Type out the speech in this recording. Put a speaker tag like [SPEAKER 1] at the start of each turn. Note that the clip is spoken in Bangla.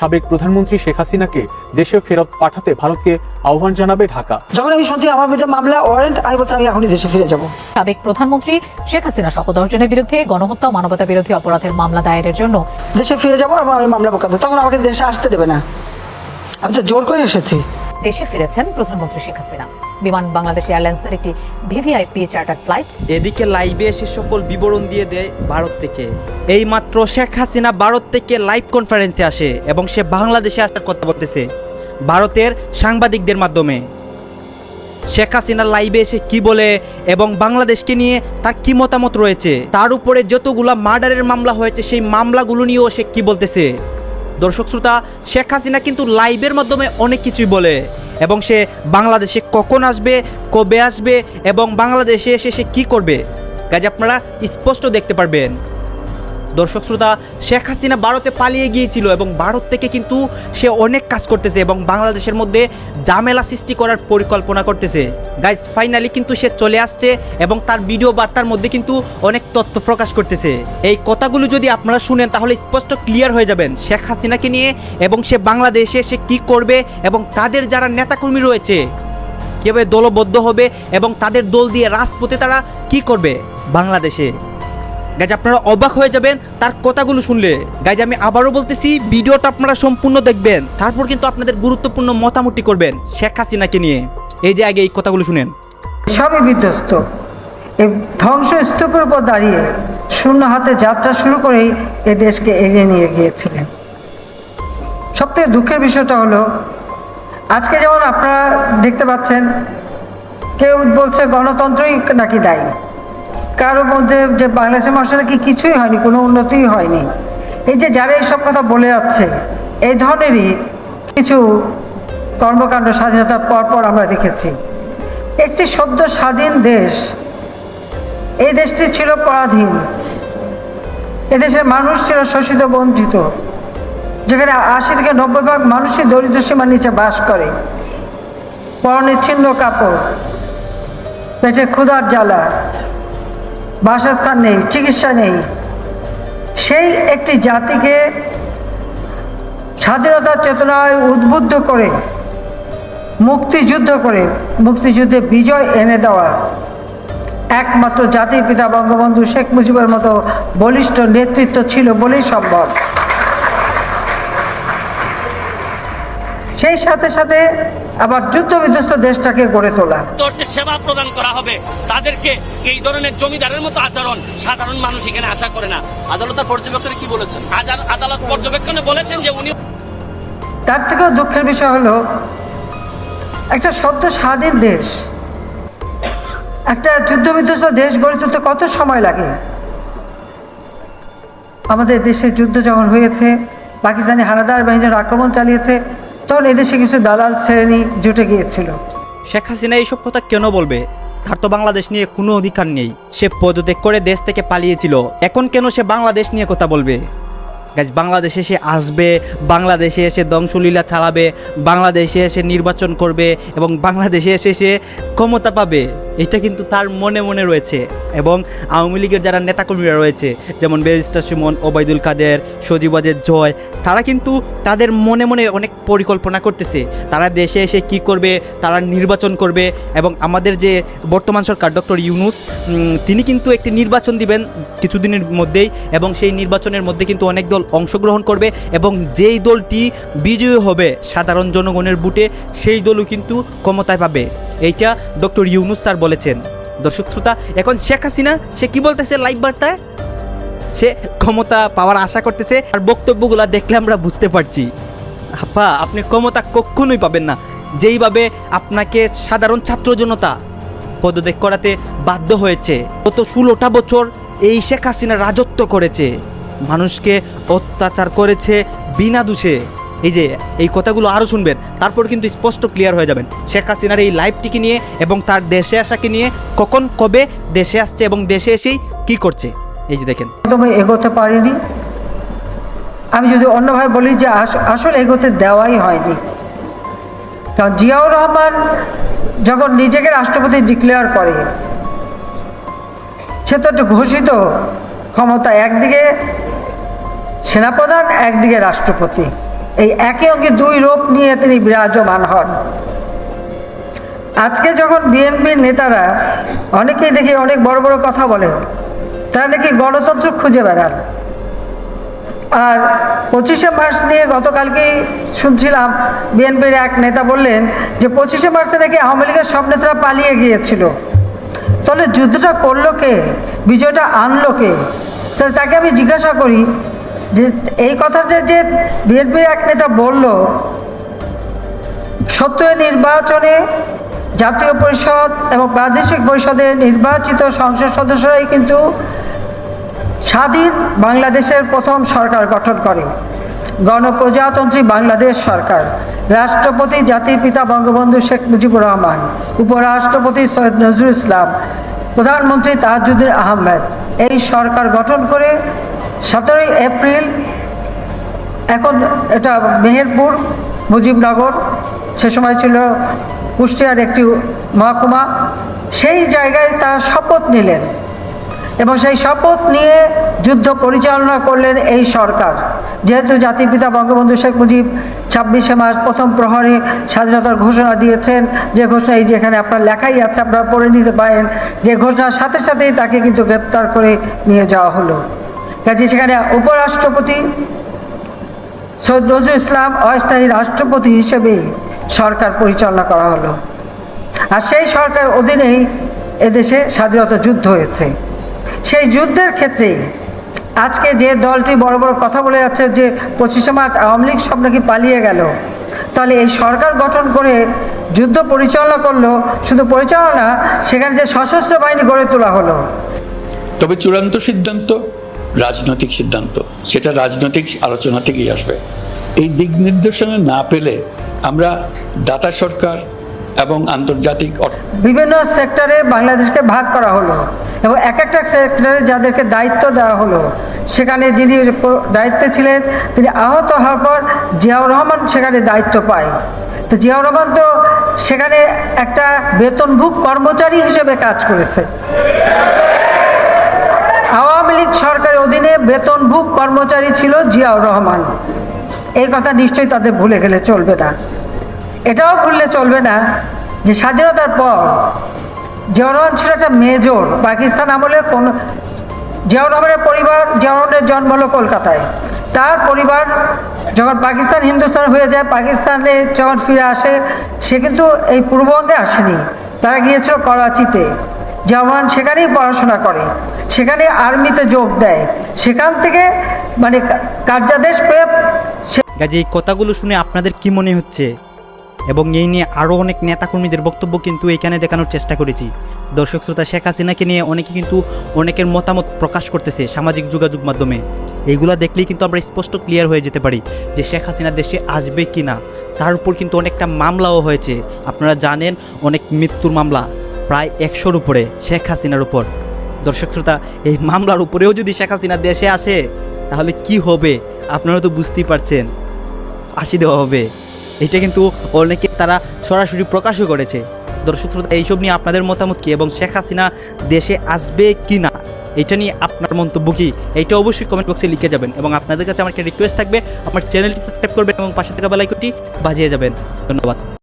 [SPEAKER 1] সাবেক প্রধানমন্ত্রী শেখ হাসিনাকে দেশে ফেরত পাঠাতে ভারতকে আহ্বান জানাবে ঢাকা।
[SPEAKER 2] যখন আমি শুনছি আমার বিরুদ্ধে মামলা ওয়ারেন্ট আমি বলছি আমি এখনই দেশে ফিরে যাব।
[SPEAKER 3] সাবেক প্রধানমন্ত্রী শেখ হাসিনা সহ দশজনের বিরুদ্ধে গণহত্যা ও মানবতা বিরোধী অপরাধের মামলা দায়েরের জন্য
[SPEAKER 2] দেশে ফিরে যাব এবং আমি মামলা বকাতে তখন আমাকে দেশে আসতে দেবে না। আমি তো জোর করে এসেছি।
[SPEAKER 3] দেশে ফিরেছেন প্রধানমন্ত্রী শেখ হাসিনা। বিমান বাংলাদেশ এয়ারলাইন্সের একটি ভিভিআইপি চার্টার ফ্লাইট।
[SPEAKER 4] এদিকে লাইভে এসে সকল বিবরণ দিয়ে দেয় ভারত থেকে। এই মাত্র শেখ হাসিনা ভারত থেকে লাইভ কনফারেন্সে আসে এবং সে বাংলাদেশে আসার কথা বলতেছে ভারতের সাংবাদিকদের মাধ্যমে। শেখ হাসিনা লাইভে এসে কি বলে এবং বাংলাদেশকে নিয়ে তার কি মতামত রয়েছে, তার উপরে যতগুলা মার্ডারের মামলা হয়েছে সেই মামলাগুলো নিয়েও সে কি বলতেছে? দর্শক শ্রোতা, শেখ হাসিনা কিন্তু লাইভের মাধ্যমে অনেক কিছুই বলে। এবং সে বাংলাদেশে কখন আসবে, কবে আসবে এবং বাংলাদেশে এসে সে কী করবে? কাজে আপনারা স্পষ্ট দেখতে পারবেন। দর্শক শ্রোতা, শেখ হাসিনা ভারতে পালিয়ে গিয়েছিল এবং ভারত থেকে কিন্তু সে অনেক কাজ করতেছে এবং বাংলাদেশের মধ্যে জামেলা সৃষ্টি করার পরিকল্পনা করতেছে। গাইজ ফাইনালি কিন্তু সে চলে আসছে এবং তার ভিডিও বার্তার মধ্যে কিন্তু অনেক তথ্য প্রকাশ করতেছে। এই কথাগুলো যদি আপনারা শুনেন তাহলে স্পষ্ট ক্লিয়ার হয়ে যাবেন শেখ হাসিনাকে নিয়ে এবং সে বাংলাদেশে সে কি করবে এবং তাদের যারা নেতাকর্মী রয়েছে, কীভাবে দলবদ্ধ হবে এবং তাদের দল দিয়ে রাজপথে তারা কি করবে বাংলাদেশে। গাইজ, আপনারা অবাক হয়ে যাবেন, তার কথাগুলো শুনলে। গাইজ, আমি আবারও বলতেছি, ভিডিওটা আপনারা সম্পূর্ণ দেখবেন। তারপর কিন্তু আপনাদের গুরুত্বপূর্ণ মতামতটি করবেন শেখ হাসিনাকে নিয়ে। এই যে আগে এই কথাগুলো শুনেন।
[SPEAKER 2] সবই বিধ্বস্ত এই ধ্বংস স্তূপের উপর দাঁড়িয়ে শূন্য হাতে যাত্রা শুরু করেই এ দেশকে এগিয়ে নিয়ে গিয়েছিলেন। সবথেকে দুঃখের বিষয়টা হলো, আজকে যেমন আপনারা দেখতে পাচ্ছেন, কেউ বলছে গণতন্ত্রই নাকি দায়ী। কারোর মধ্যে যে বাংলাদেশের মানুষের কি কিছুই হয়নি, কোনো উন্নতিই হয়নি। এই যে যারা এইসব কথা বলে যাচ্ছে, এই ধরনেরই কিছু কর্মকাণ্ড স্বাধীনতার পর পর আমরা দেখেছি। একটি সদ্য স্বাধীন দেশ, এই দেশটি ছিল পরাধীন। এদেশের মানুষ ছিল শোষিত, বঞ্চিত। যেখানে আশি থেকে নব্বই ভাগ মানুষই দরিদ্র সীমার নিচে বাস করে। পরনে ছিন্ন কাপড়, পেটে ক্ষুধার জ্বালা। বাসস্থান নেই, চিকিৎসা নেই। সেই একটি জাতিকে স্বাধীনতার চেতনায় উদ্বুদ্ধ করে, মুক্তিযুদ্ধ করে, মুক্তিযুদ্ধে বিজয় এনে দেওয়া একমাত্র জাতির পিতা বঙ্গবন্ধু শেখ মুজিবের মতো বলিষ্ঠ নেতৃত্ব ছিল বলেই সম্ভব। সেই সাথে সাথে আবার যুদ্ধ বিধ্বস্ত দেশটাকে গড়ে তোলা।
[SPEAKER 5] সেবা প্রদান করা হবে। তাদেরকে এই ধরনের জমিদারের মতো আচরণ সাধারণ মানুষ এখানে আশা করে না।
[SPEAKER 6] আদালতের পর্যবেক্ষণে কি বলেছেন?
[SPEAKER 5] আদালত পর্যবেক্ষণে বলেছেন যে উনি
[SPEAKER 2] তার থেকেও দুঃখের বিষয় হলো একটা সদ্য স্বাধীন দেশ একটা যুদ্ধ বিধ্বস্ত দেশ গড়ে তুলতে কত সময় লাগে? আমাদের দেশে যুদ্ধ যখন হয়েছে পাকিস্তানি হানাদার বাহিনী আক্রমণ চালিয়েছে তখন এদেশে কিছু দালাল শ্রেণি জুটে গিয়েছিল।
[SPEAKER 4] শেখ হাসিনা এইসব কথা কেন বলবে? তার তো বাংলাদেশ নিয়ে কোনো অধিকার নেই। সে পদত্যাগ করে দেশ থেকে পালিয়েছিল। এখন কেন সে বাংলাদেশ নিয়ে কথা বলবে? গাছ বাংলাদেশে সে আসবে, বাংলাদেশে এসে ধ্বংসলীলা চালাবে, বাংলাদেশে এসে নির্বাচন করবে এবং বাংলাদেশে এসে সে ক্ষমতা পাবে। এটা কিন্তু তার মনে মনে রয়েছে এবং আওয়ামী লীগের যারা নেতাকর্মীরা রয়েছে, যেমন ব্যারিস্টার সুমন, ওবায়দুল কাদের সজীবাজের জয়, তারা কিন্তু তাদের মনে মনে অনেক পরিকল্পনা করতেছে। তারা দেশে এসে কি করবে, তারা নির্বাচন করবে এবং আমাদের যে বর্তমান সরকার, ডক্টর ইউনুস তিনি কিন্তু একটি নির্বাচন দিবেন কিছুদিনের মধ্যেই এবং সেই নির্বাচনের মধ্যে কিন্তু অনেক দল অংশগ্রহণ করবে এবং যেই দলটি বিজয়ী হবে সাধারণ জনগণের বুটে, সেই দলও কিন্তু ক্ষমতায় পাবে। এইটা ডক্টর ইউনুস স্যার বলেছেন। দর্শক শ্রোতা, এখন শেখ হাসিনা, সে কি বলতেছে লাইভ বার্তায়? সে ক্ষমতা পাওয়ার আশা করতেছে আর বক্তব্যগুলো দেখলে আমরা বুঝতে পারছি। আপা, আপনি ক্ষমতা কখনোই পাবেন না। যেইভাবে আপনাকে সাধারণ ছাত্র জনতা পদত্যাগ করাতে বাধ্য হয়েছে, গত ষোলোটা বছর এই শেখ হাসিনা রাজত্ব করেছে। মানুষকে অত্যাচার করেছে বিনা দোষে। এই যে, এই কথাগুলো আরও শুনবেন, তারপর কিন্তু স্পষ্ট ক্লিয়ার হয়ে যাবেন। শেখ হাসিনার এই লাইফটিকে নিয়ে এবং তার দেশে আসাকে নিয়ে কখন, কবে দেশে আসছে এবং দেশে এসেই কি করছে? এই যে দেখেন।
[SPEAKER 2] প্রথমে এগোতে পারিনি। আমি যদি অন্যভাবে বলি যে আস- আসলে এগোতে দেওয়াই হয়নি। কারণ জিয়াউর রহমান যখন নিজেকে রাষ্ট্রপতি ডিক্লেয়ার করে, সে তো একটা ঘোষিত ক্ষমতা। একদিকে সেনাপ্রধান একদিকে রাষ্ট্রপতি। এই একে অঙ্গে দুই রূপ নিয়ে তিনি বিরাজমান হন। আজকে যখন বিএনপির নেতারা অনেকেই দেখি অনেক বড় বড় কথা বলেন তারা নাকি গণতন্ত্র খুঁজে বেড়ান। আর পঁচিশে মার্চ নিয়ে গতকালকেই শুনছিলাম, বিএনপির এক নেতা বললেন যে পঁচিশে মার্চে নাকি আওয়ামী লীগের সব নেতারা পালিয়ে গিয়েছিল। তাহলে যুদ্ধটা করল কে? বিজয়টা আনলো কে? তাহলে তাকে আমি জিজ্ঞাসা করি যে, এই কথা যে যে বিএনপির এক নেতা বলল, সত্য নির্বাচনে জাতীয় পরিষদ এবং প্রাদেশিক পরিষদে নির্বাচিত সংসদ সদস্যরাই কিন্তু স্বাধীন বাংলাদেশের প্রথম সরকার গঠন করে। গণপ্রজাতন্ত্রী বাংলাদেশ সরকার। রাষ্ট্রপতি জাতির পিতা বঙ্গবন্ধু শেখ মুজিবুর রহমান। উপরাষ্ট্রপতি সৈয়দ নজরুল ইসলাম। প্রধানমন্ত্রী তাহাজুদ্দিন আহমেদ। এই সরকার গঠন করে সতেরোই এপ্রিল, এখন এটা মেহেরপুর, মুজিবনগর, সে সময় ছিল কুষ্টিয়ার একটি মহকুমা, সেই জায়গায় তারা শপথ নিলেন এবং সেই শপথ নিয়ে যুদ্ধ পরিচালনা করলেন এই সরকার। যেহেতু জাতির পিতা বঙ্গবন্ধু শেখ মুজিব ছাব্বিশে মার্চ প্রথম প্রহরে স্বাধীনতার ঘোষণা দিয়েছেন, যে ঘোষণা এই যেখানে আপনার লেখাই আছে, আপনারা পড়ে নিতে পারেন, যে ঘোষণার সাথে সাথেই তাকে কিন্তু গ্রেপ্তার করে নিয়ে যাওয়া হলো। কাজে সেখানে উপরাষ্ট্রপতি সৈয়দ নজরুল ইসলাম অস্থায়ী রাষ্ট্রপতি হিসেবে সরকার পরিচালনা করা হলো। আর সেই সরকার অধীনেই এদেশে স্বাধীনতা যুদ্ধ হয়েছে। সেই যুদ্ধের ক্ষেত্রে আজকে যে দলটি বড় বড় কথা বলে যাচ্ছে যে পঁচিশে মার্চ আওয়ামী লীগ সব নাকি পালিয়ে গেল, তাহলে এই সরকার গঠন করে যুদ্ধ পরিচালনা করল, শুধু পরিচালনা সেখানে যে সশস্ত্র বাহিনী গড়ে তোলা হলো।
[SPEAKER 7] তবে চূড়ান্ত সিদ্ধান্ত রাজনৈতিক সিদ্ধান্ত। সেটা রাজনৈতিক আলোচনা থেকেই আসবে। এই দিক নির্দেশনা না পেলে আমরা দাতা সরকার এবং আন্তর্জাতিক
[SPEAKER 2] বিভিন্ন সেক্টরে বাংলাদেশকে ভাগ করা হলো এবং এক একটা সেক্টরে যাদেরকে দায়িত্ব দেওয়া হলো, সেখানে যিনি দায়িত্বে ছিলেন, তিনি আহত হওয়ার পর জিয়াউর রহমান সেখানে দায়িত্ব পায়। তো জিয়াউর রহমান তো সেখানে একটা বেতনভুক কর্মচারী হিসেবে কাজ করেছে আওয়ামী লীগ সরকারের অধীনে বেতনভুক কর্মচারী ছিল জিয়াউর রহমান। এই কথা নিশ্চয়ই তাদের ভুলে গেলে চলবে না। এটাও ভুললে চলবে না যে স্বাধীনতার পর জিয়াউর রহমান ছিল একটা মেজর পাকিস্তান আমলে কোন জিয়াউর রহমানের পরিবার, জিয়াউর রহমানের জন্ম হলো কলকাতায়। তার পরিবার যখন পাকিস্তান হিন্দুস্তান হয়ে যায়, পাকিস্তানে যখন ফিরে আসে, সে কিন্তু এই পূর্ববঙ্গে আসেনি। তারা গিয়েছিল করাচিতে। যেমন সেখানেই পড়াশোনা করে। সেখানে আর্মিতে যোগ দেয়। সেখান থেকে মানে কার্যাদেশ পেয়ে
[SPEAKER 4] কাজে এই কথাগুলো শুনে আপনাদের কি মনে হচ্ছে? এবং এই নিয়ে আরও অনেক নেতাকর্মীদের বক্তব্য কিন্তু এখানে দেখানোর চেষ্টা করেছি। দর্শক শ্রোতা, শেখ হাসিনাকে নিয়ে অনেকে কিন্তু অনেকের মতামত প্রকাশ করতেছে সামাজিক যোগাযোগ মাধ্যমে। এইগুলা দেখলেই কিন্তু আমরা স্পষ্ট ক্লিয়ার হয়ে যেতে পারি যে শেখ হাসিনা দেশে আসবে কি না তার উপর কিন্তু অনেকটা মামলাও হয়েছে। আপনারা জানেন, অনেক মৃত্যুর মামলা। প্রায় একশোর উপরে শেখ হাসিনার উপর। দর্শক শ্রোতা, এই মামলার উপরেও যদি শেখ হাসিনা দেশে আসে, তাহলে কি হবে? আপনারা তো বুঝতেই পারছেন। ফাঁসি দেওয়া হবে। এটা কিন্তু অনেকে তারা সরাসরি প্রকাশও করেছে। দর্শক শ্রোতা, এইসব নিয়ে আপনাদের মতামত কি এবং শেখ হাসিনা দেশে আসবে কি না এটা নিয়ে আপনার মন্তব্য কি? এইটা অবশ্যই কমেন্ট বক্সে লিখে যাবেন এবং আপনাদের কাছে আমার একটা রিকোয়েস্ট থাকবে। আমার চ্যানেলটি সাবস্ক্রাইব করবেন এবং পাশে থাকা বেলাইকনটি বাজিয়ে যাবেন। ধন্যবাদ।